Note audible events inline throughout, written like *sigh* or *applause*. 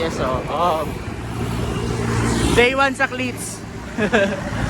Yes, oh. oh. Day 1 sa cleats. *laughs*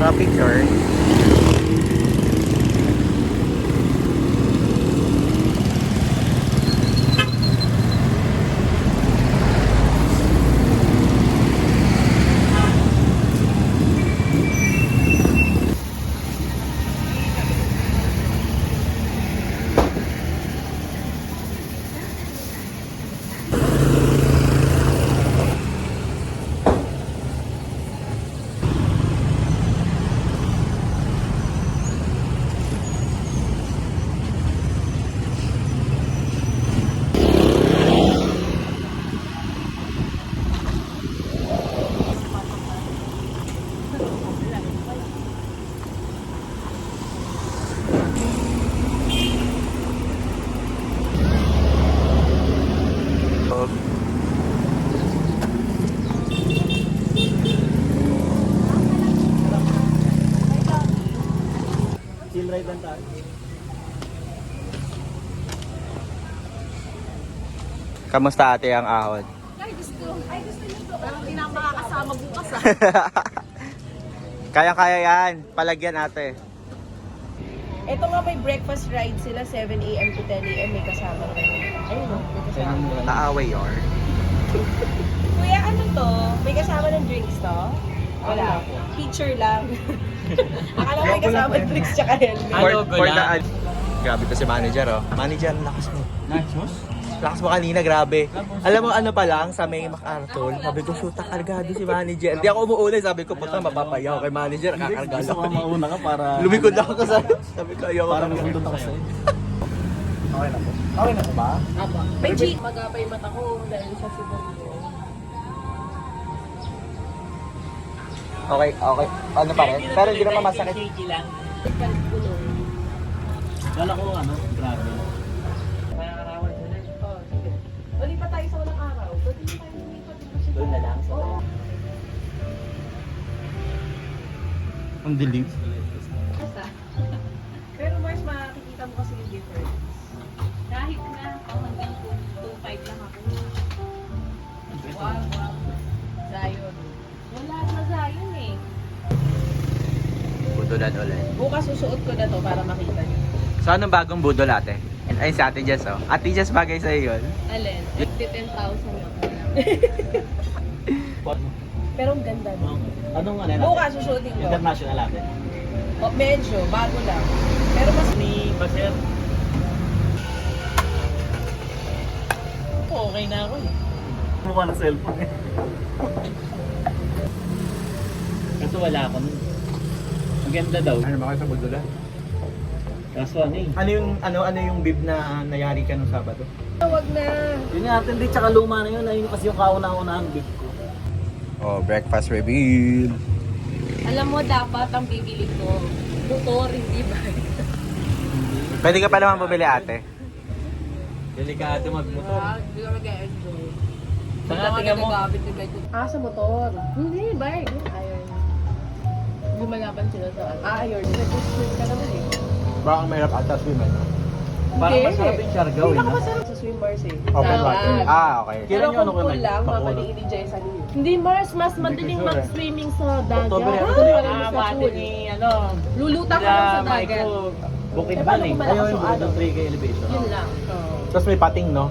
Traffic turn. Chill ride lang tayo. Kamusta ate ang ahon? Ay, gusto. Ay, gusto niyo to. Parang hindi na ako makakasama bukas ah. *laughs* Kaya-kaya yan. Palagyan ate. Ito nga may breakfast ride sila 7 a.m. to 10 a.m. May kasama ka. Ayun no? May kasama. Naaway or. *laughs* Kuya, ano to? May kasama ng drinks to? Wala. Feature lang. *laughs* Akala ko may kasama ng drinks tsaka helmet. For, Ano, for. Grabe to si manager oh. Manager, ang lakas mo. Nice, boss. Lakas mo kanina, grabe. Alam mo ano pa lang, sa may MacArthur, sabi ko, shoot, kargado si manager. Hindi ako umuuna, sabi ko, puta, mapapayaw kay manager, kakargado Gusto ko mauna ka para... Lumikod ako sa... Sabi ko, ayaw Para magundot ako sa'yo. Okay na po. Okay na po ba? May cheat. Magapay mata ko dahil sa sibong ko. Okay, okay. Ano pa rin? Pero hindi naman masakit. lang. Kala ko ano, grabe. Ang dilim. *laughs* Pero Mars, makikita mo kasi yung difference. Kahit na ako hanggang 2.5 lang ako. Wow, wow. Zion. Wala na Zion eh. Budolan ulit. Bukas susuot ko na to para makita niyo. So, anong bagong budol ate? Ay, si Ate Jess, oh. Ate Jess, bagay sa'yo yun. Alin? 10,000 lang. *laughs* Pero ang ganda no? Anong ano natin? Bukas susuotin ko. International natin. O, medyo, bago lang. Pero mas Ni Baser. Okay na ako eh. Mukha ng cellphone eh. Kaso wala ako nun. Maganda daw. Ano ba kayo sa budolan? Kaso ano eh. Ano yung, ano, ano yung bib na nayari ka nung Sabado? Wag na. Yun nga atin din, tsaka luma na yun. Ayun kasi yung kauna-unahang beef ko. Oh, breakfast reveal. Alam mo, dapat ang bibili ko, motor, hindi ba? Pwede ka pa naman bumili ate. Delikado magmotor. Hindi ka mag-enjoy. Saka tingnan mo. Ah, sa motor. Hindi, bike. Ayun. Lumalaban sila sa ano. Ah, ayun. Nag-swim ka naman eh. Baka mahirap ata swim eh. Parang Hindi. masarap yung Hindi eh. ka no? masarap sa swim bars eh. Open Dapat. water. Ah, okay. Kailan Pero yung ano kung ko pool lang, nagpakulo? mapaliin ni Jay sa liyo. Hindi Mars, mas madaling sure eh. mag-swimming sa dagat. October yan. Kumpara Ah, mo sa pool. ni ano. Lulutang ka lang sa dagat. Bukid Eh, paano eh. kung malakas Ayun, yung bukid ano? ng 3K elevation. Yun lang. Tapos may pating, no?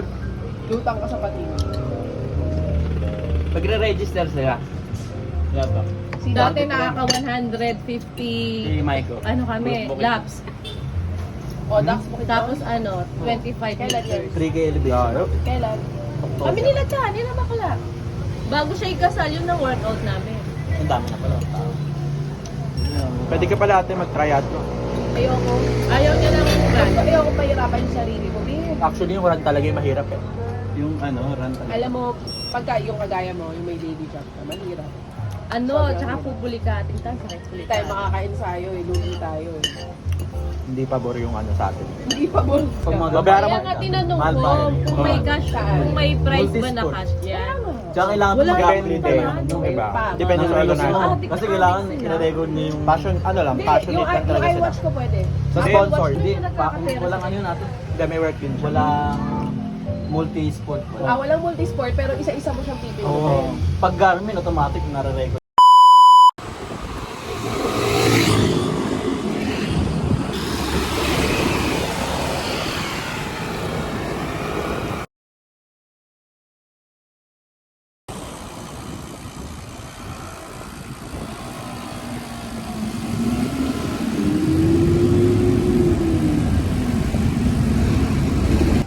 *laughs* Lutang ka sa patin. Magre-register sila. Kaya ba? Si Dati Dante nakaka 150 Si Maiko. ano kami, laps. O, Dax mo kita. Tapos ano, 25 Kailan yun? meters. 3K elevation. Yeah, Kailan? Kami nila ka, nila bakla. Bago siya ikasal, yun ang workout namin. Ang dami na pala. Pwede ka pala ate mag-triathlon. Ayoko. Ayaw niya lang run. Ayoko pahirapan yung sarili ko. Babe. Actually, yung run talaga yung mahirap eh. Yung ano, run talaga. Alam mo, pagka yung kagaya mo, yung may daily job ka, mahirap. Ano, tsaka pupulikatin tayo sa Hindi tayo makakaensayo eh, lugi tayo eh. Hindi pabor yung ano sa atin. Hindi pa bon. Pag mga Babayaran Kaya mo- nga tinanong Mahal ko ba? kung may cash, kung may price ba na Multi-sport. cash yan. Tsaka kailangan Wala mag-upgrade. Yung iba. Pa- Depende sa Nasa organizer. Ah, Kasi di- kailangan i-record niyo yung... Passion, ano lang, Hindi, passionate yung, lang yung talaga sila. iWatch ko pwede. Sa Apple sponsor, Watch Hindi, ko, pa, nagkakapera walang ano natin. Hindi, may work din siya. Walang multi-sport. Ah, Wala. walang multi-sport, pero isa-isa mo siyang pipiliin. Oo. Pag Garmin, automatic nare-record.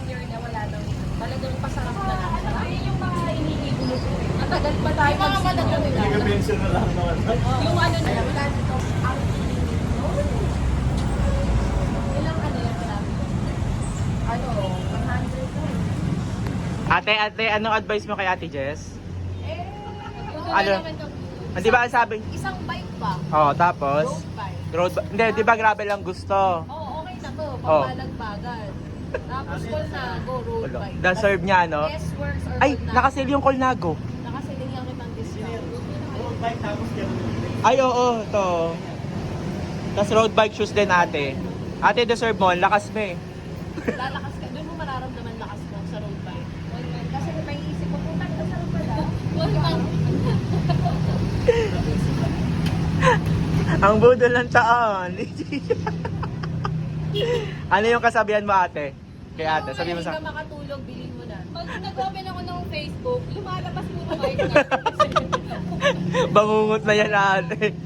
year na wala daw. Talagang pasarap na lang siya. Ayun yung mga iniigulo. Ang tagal pa tayo magsimula. Nag-mention na lang naman. Yung ano na, wala dito. Ang Ilang ano yan wala? Ano, 100 po. Ate, ate, anong advice mo kay Ate Jess? Eh, Ano? Hindi ba ang sabi? Isang bike pa. Oh, tapos? Road bike. Road ba- Hindi, di ba grabe lang gusto? Oo, okay na to. Oh. Pagbalag-bagal. Tapos call na, go road bike. Na-serve niya, no? Yes, works or Ay, good na. nakasil yung Colnago. Nakasiling lang kitang discount. Ay, oo, to. Tapos road bike shoes din ate. Ate, deserve mo, lakas mo eh. Lalakas ka. Doon mo mararamdaman lakas mo sa road bike. Kasi may isip mo, putang ito sa pala. Ang budol ng taon. *laughs* ano yung kasabihan mo ate? Kay ate, sabi mo sa... Ka makatulog, bilhin mo na. Pag nag-open ako ng Facebook, lumalabas mic na. *laughs* Bangungot na yan ate.